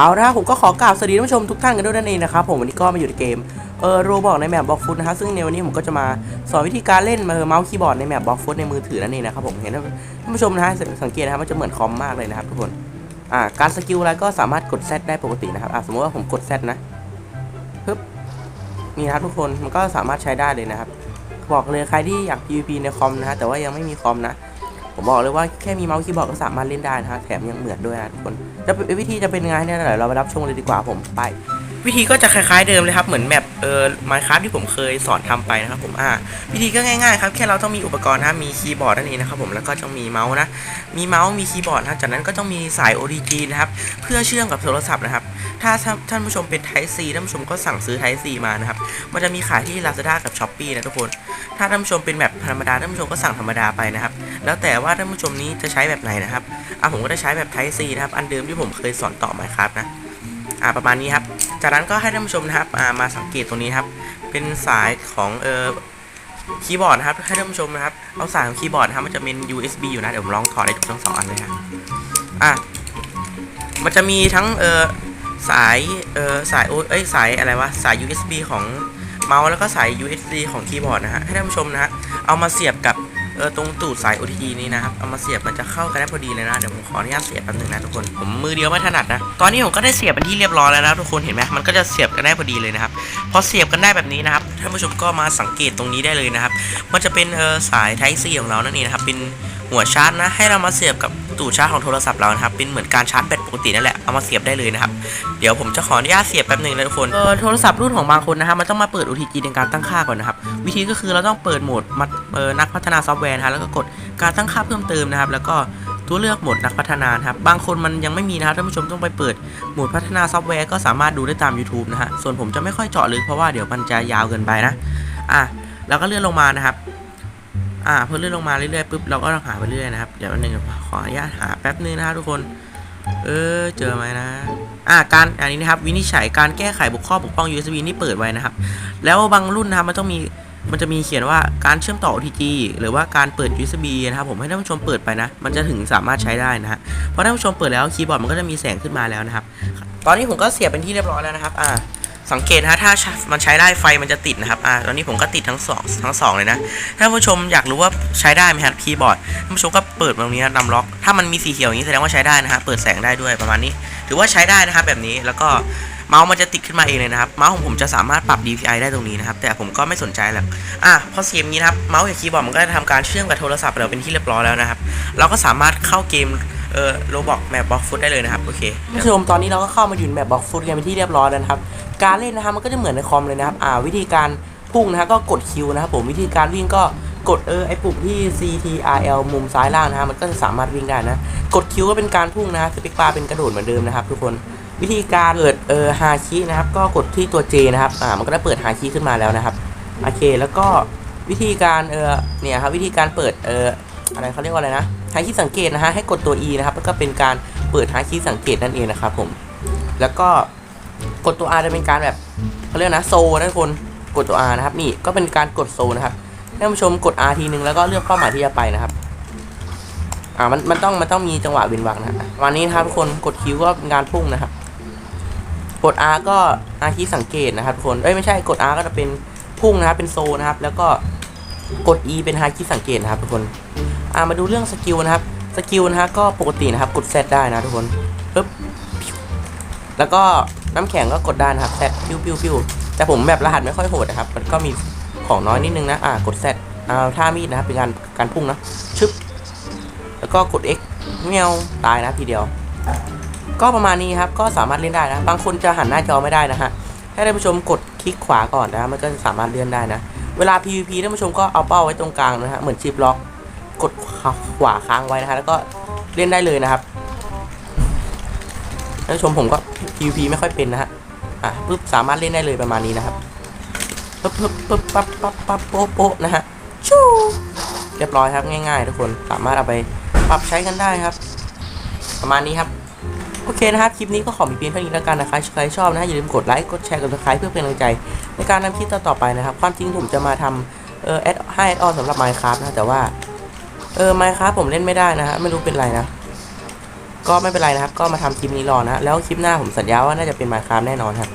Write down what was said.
เอาละครับผมก็ขอกล่าวสวัสดีท่านผู้ชมทุกท่านกันด้วยนั่นเองนะครับผมวันนี้ก็มาอยู่ในเกมเออโรบอกในแมปบล็อกฟุตนะฮะซึ่งในวันนี้ผมก็จะมาสอนวิธีการเล่นเออเมาส์คีย์บอร์ดในแมปบล็อกฟุตในมือถือนั่นเองนะครับผมเห็นท่านผู้ชมนะฮะสังเกตนะครับมันจะเหมือนคอมมากเลยนะครับทุกคนอ่าการสกิลอะไรก็สามารถกด Z ได้ปกตินะครับอ่าสมมติว่าผมกด Z นะปึ๊บนี่นะครับทุกคนมันก็สามารถใช้ได้เลยนะครับบอกเลยใครที่อยาก PVP ในคอมนะฮะแต่ว่ายังไม่มีคอมนะ ผมบอกเลยว่าแค่มีเมาส์คีย์บอร์ดก็สามารถเล่นได้นะฮะแถมยังเหมือนด้วยนะทุกคนจะเป็นวิธีจะเป็นยังไงเนี่ยเดี๋ยวเราไปรับชมเลยดีกว่าผมไป วิธีก็จะคล้ายๆเดิมเลยครับเหมือนแบบเอ่อไมค์คราฟที่ผมเคยสอนทำไปนะครับผมอ่าวิธีก็ง่ายๆครับแค่เราต้องมีอุปกรณ์นะมีคีย์บอร์ดนั่นเองนะครับผมแล้วก็ต้องมีเมาส์นะมีเมาส์มีคีย์บอร์ดนะจากนั้นก็ต้องมีสาย OTG นะครับเพื่อเชื่อมกับโทรศัพท์นะครับถ้าท่านผู้ชมเป็น Type C ท่านผู้ชมก็สั่งซื้อ Type C มานะครับ มันจะมีขายที่ Lazada กับ Shopee นะทุกคน ถ้าท่านผู้ชมเป็นแบบธรรมดาท่านผู้ชมก็สั่งธรรมดาไปนะครับ แล้วแต่ว่าท่านผู้ชมนี้จะใช้แบบไหนนะครับอะผมก็จะใช้แบบ Type C นะครับ อันเดิมที่ผมเคยสอนต่อมาครับนะอะประมาณนี้ครับ จากนั้นก็ให้ท่านผู้ชมนะครับอ่ามาสังเกตตรงนี้ครับ เป็นสายของเอ่อคีย์บอร์ดนะครับให้ท่านผู้ชมนะครับ เอาสายของคีย์บอร์ดนะครับมันจะเป็น USB อยู่นะเดี๋ยวผมลองถอดให้ทั้งสองอันเลยครับอะมันจะมีทั้งเอ่อสายเอ่อสายโอ้ยสายอะไรวะสาย USB ของเมาส์แล้วก็สาย USB ของคีย์บอร์ดนะฮะให้ท่านผู้ชมนะฮะเอามาเสียบกับ ออตรงตูดสาย OTG นี้นะครับเอามาเสียบมันจะเข้ากันได้พอดีเลยนะเดี๋ยวผมขออนุญาตเสียบแป๊บนึงนะทุกคนผมมือเดียวไม่ถนัดนะตอนนี้ผมก็ได้เสียบเป็นที่เรียบร้อยแล้วนะทุกคนเห็นไหมมันก็จะเสียบกันได้พอดีเลยนะครับพอเสียบกันได้แบบนี้นะครับท่านผู้ชมก็มาสังเกตตรงนี้ได้เลยนะครับมันจะเป็นเออสาย Type C ของเรานั่นเองนะครับเป็นหัวชาร์จนะให้เรามาเสียบกับ ตูชาร์จของโทรศัพท์เรานะครับเป็นเหมือนการชาร์จแบตปกตินั่นแหละเอามาเสียบได้เลยนะครับเดี๋ยวผมจะขออนุญาตเสียบแป๊บหนึ่งนะทุกคนเออโทรศัพท์รุ่นของบางคนนะครับมันต้องมาเปิด OTG ในการตั้งค่าก่อนนะครับวิธีก็คือเราต้องเปิดโหมดมัดเออนักพัฒนาซอฟต์แวร์นะฮะแล้วก็กดการตั้งค่าเพิ่มเติมนะครับ แล้วก็ตัวเลือกโหมดนักพัฒนานครับบางคนมันยังไม่มีนะครับท่านผู้ชมต้องไปเปิดโหมดพัฒนาซอฟต์แวร์ก็สามารถดูได้ตาม YouTube นะฮะส่วนผมจะไม่ค่อยเจาะลึกเพราะว่าเดี๋ยวมันจะยาวเกินไปนะอะแล้วก็เลื่อนลงมานะครับ อ่าเพอเลื่อนลงมาเรื่อยๆปุ๊บเราก็ต้องหาไปเรื่อยนะครับเดี๋ยววันหนึ่งขออนุญาตหาแป๊บนึงนะครับทุกคน เออเจอไหมนะอ่าการอันนี้นะครับวินิจฉัยการแก้ไขบกข้อบกพร่อง USB นี่เปิดไว้นะครับ แล้วบางรุ่นนะครับมันต้องมีมันจะมีเขียนว่าการเชื่อมต่อ OTG หรือว่าการเปิด USB นะครับผมให้ท่านผู้ชมเปิดไปนะ มันจะถึงสามารถใช้ได้นะฮะเพราะท่านผู้ชมเปิดแล้วคีย์บอร์ดมันก็จะมีแสงขึ้นมาแล้วนะครับ ตอนนี้ผมก็เสียบเป็นที่เรียบร้อยแล้วนะครับ อ่า สังเกตนะถ้ามันใช้ได้ไฟมันจะติดนะครับอ่าตอนนี้ผมก็ติดทั้งสองทั้งสองเลยนะถ้าผู้ชมอยากรู้ว่าใช้ได้ไหมครับคีย์บอร์ดท่านผู้ชมก็เปิดตรงนี้นะนำล็อก ถ้ามันมีสีเขียวอย่างนี้แสดงว่าใช้ได้นะฮะเปิดแสงได้ด้วยประมาณนี้ ถือว่าใช้ได้นะครับแบบนี้แล้วก็เมาส์มันจะติดขึ้นมาเองเลยนะครับ เมาส์ของผมจะสามารถปรับ DPI ได้ตรงนี้นะครับ แต่ผมก็ไม่สนใจหรอกอะพอเสียงนี้นะครับ เมาส์กับคีย์บอร์ดมันก็จะทำการเชื่อมกับโทรศัพท์เราเป็นที่เรียบร้อยแล้วนะครับ เราก็สามารถเข้าเกม เออโรบอกแมปบล็อกฟุตได้เลยนะครับ โอเคผู้ชมตอนนี้เราก็เข้ามาอยู่ในแมปบล็อกฟุตกันเป็นที่เรียบร้อยแล้วนะครับ การเล่นนะครับมันก็จะเหมือนในคอมเลยนะครับ อ่า วิธีการพุ่งนะครับก็กดคิวนะครับผมวิธีการวิ่งก็กดเออไอปุ่มที่ CTRL มุมซ้ายล่างนะครับมันก็จะสามารถวิ่งได้นะ กดคิวก็เป็นการพุ่งนะสปิกปาเป็นกระโดดเหมือนเดิมนะครับ ทุกคนวิธีการเปิดเออฮาคินะครับ ก็กดที่ตัว J นะครับอ่ามันก็ได้เปิดฮาคิขึ้นมาแล้วนะครับโอเคแล้วก็วิธีการเออเนี่ยครับวิธีการเปิดเอออะไรเขาเรียกว่าอะไรนะ ฮาคิสังเกตนะฮะให้กดตัว E นะครับแล้วก็เป็นการเปิดฮาคิสังเกตนั่นเองนะครับผมแล้วก็กดตัว R จะเป็นการแบบเขาเรียกนะโซนะทุกคนกดตัว R นะครับนี่ก็เป็นการกดโซนะครับท่านผู้ชมกด R ทีนึงแล้วก็เลือกเป้าหมายที่จะไปนะครับอ่ามันมันต้องมันต้องมีจังหวะเว้นวรรคนะวันนี้นะครับทุกคนกดคิวก็เป็นการพุ่งนะครับ กด R ก็ R คีย์สังเกตนะครับทุกคนเอ้ยไม่ใช่กด R ก็จะเป็นพุ่งนะครับเป็นโซนะครับ แล้วก็กด E เป็น High คีย์สังเกตนะครับทุกคน อ่ามาดูเรื่องสกิลนะครับสกิลนะฮะก็ปกตินะครับกด Z ได้นะทุกคนปึ๊บแล้วก็น้ำแข็งก็กดได้นะครับแซดปิ้วปิ้วปิ้วแต่ผมแบบรหัสไม่ค่อยโหดนะครับ มันก็มีของน้อยนิดนึงนะอ่ากดแซดเอาท่ามีดนะครับเป็นการการพุ่งนะชึบแล้วก็กด X เมียวตายนะทีเดียว ก็ประมาณนี้ครับก็สามารถเล่นได้นะ บางคนจะหันหน้าจอไม่ได้นะฮะให้ท่านผู้ชมกดคลิกขวาก่อนนะมันก็จะสามารถเลื่อนได้นะ เวลา PVP ท่านผู้ชมก็เอาเป้าไว้ตรงกลางนะฮะเหมือนชิปล็อก กดขวาค้างไว้นะฮะแล้วก็เล่นได้เลยนะครับท่านผู้ชมผมก็ PVP ไม่ค่อยเป็นนะฮะอะปึ๊บสามารถเล่นได้เลยประมาณนี้นะครับปึ๊บปึ๊บปึ๊บปั๊บปั๊บปั๊บโป๊ะโป๊ะนะฮะชูเรียบร้อยครับง่ายๆ ทุกคนสามารถเอาไปปรับใช้กันได้ครับ ประมาณนี้ครับโอเคนะครับคลิปนี้ก็ขอมีเพียงเท่านี้แล้วกันนะครับใครชอบนะอย่าลืมกดไลค์กดแชร์กดติดตามเพื่อเป็นกำลังใจ ในการทำคลิปต่อๆไปนะครับ ความจริงผมจะมาทำเออแอดให้แอดออนสำหรับ Minecraft นะแต่ว่า เออไมครับผมเล่นไม่ได้นะฮะไม่รู้เป็นไรนะ ก็ไม่เป็นไรนะครับ ก็มาทำคลิปนี้รอนะ แล้วคลิปหน้าผมสัญญาว่าน่าจะเป็นไมครับแน่นอนครับ